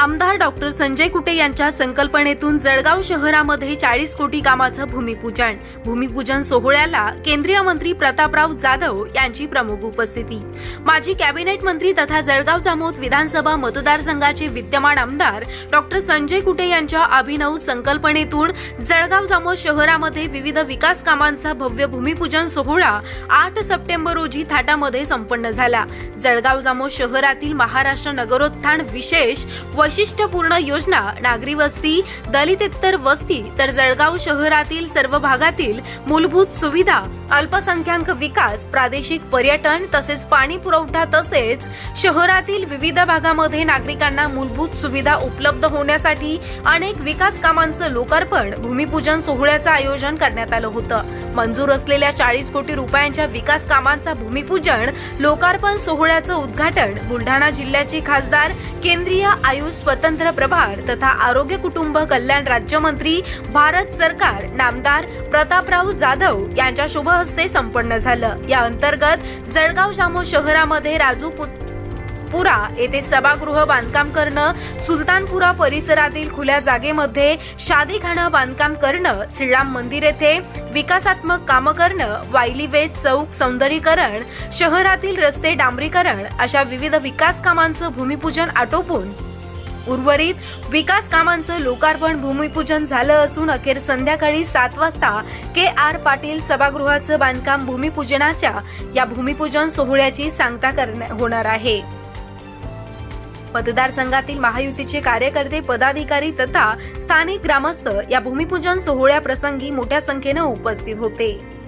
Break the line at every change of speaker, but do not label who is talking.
आमदार डॉक्टर संजय कुटे यांच्या संकल्पनेतून जळगाव शहरामध्ये चाळीस कोटी कामाचं भूमिपूजन. भूमिपूजन सोहळ्याला केंद्रीय मंत्री प्रतापराव जाधव यांची प्रमुख उपस्थिती. माजी कॅबिनेट मंत्री तथा जळगाव जामोद विधानसभा मतदारसंघाचे विद्यमान आमदार डॉक्टर संजय कुटे यांच्या अभिनव संकल्पनेतून जळगाव जामोद शहरामध्ये विविध विकास कामांचा भव्य भूमिपूजन सोहळा आठ सप्टेंबर रोजी थाटामध्ये संपन्न झाला. जळगाव जामोद शहरातील महाराष्ट्र नगरोत्थान विशेष वैशिष्ट्यपूर्ण योजना नागरी वस्ती दलितेतर वस्ती तर जळगाव शहरातील सर्व भागातील मूलभूत सुविधा अल्पसंख्याक विकास प्रादेशिक पर्यटन तसेच पाणी पुरवठा तसेच शहरातील विविध भागामध्ये नागरिकांना मूलभूत सुविधा उपलब्ध होण्यासाठी अनेक विकास कामांचं लोकार्पण भूमिपूजन सोहळ्याचं आयोजन करण्यात आलं होतं. मंजूर असलेल्या चाळीस कोटी रुपयांच्या विकास कामांचा भूमिपूजन लोकार्पण सोहळ्याचं उद्घाटन बुलढाणा जिल्ह्याचे खासदार केंद्रीय आयुष स्वतंत्र प्रभार तथा आरोग्य कुटुंब कल्याण राज्यमंत्री भारत सरकार नामदार प्रतापराव जाधव यांच्या शुभ हस्ते संपन्न झालं. या अंतर्गत जळगाव जामो शहरामध्ये राजू पुत- पुरा येथे सभागृह बांधकाम करणं सुलतानपुरा परिसरातील खुल्या जागेमध्ये शादीखाना बांधकाम करणं श्रीराम मंदिर येथे विकासात्मक कामं करणं वायली वेज चौक सौंदर्यीकरण शहरातील रस्ते डांबरीकरण अशा विविध विकास कामांचं भूमिपूजन आटोपून उर्वरित विकास कामांचं लोकार्पण भूमिपूजन झालं असून अखेर संध्याकाळी सात वाजता के आर पाटील सभागृहाचं बांधकाम भूमिपूजनाच्या या भूमिपूजन सोहळ्याची सांगता करण्या- होणार आहे. मतदारसंघातील महायुतीचे कार्यकर्ते पदाधिकारी तथा स्थानिक ग्रामस्थ या भूमिपूजन सोहळ्याप्रसंगी मोठ्या संख्येनं उपस्थित होते.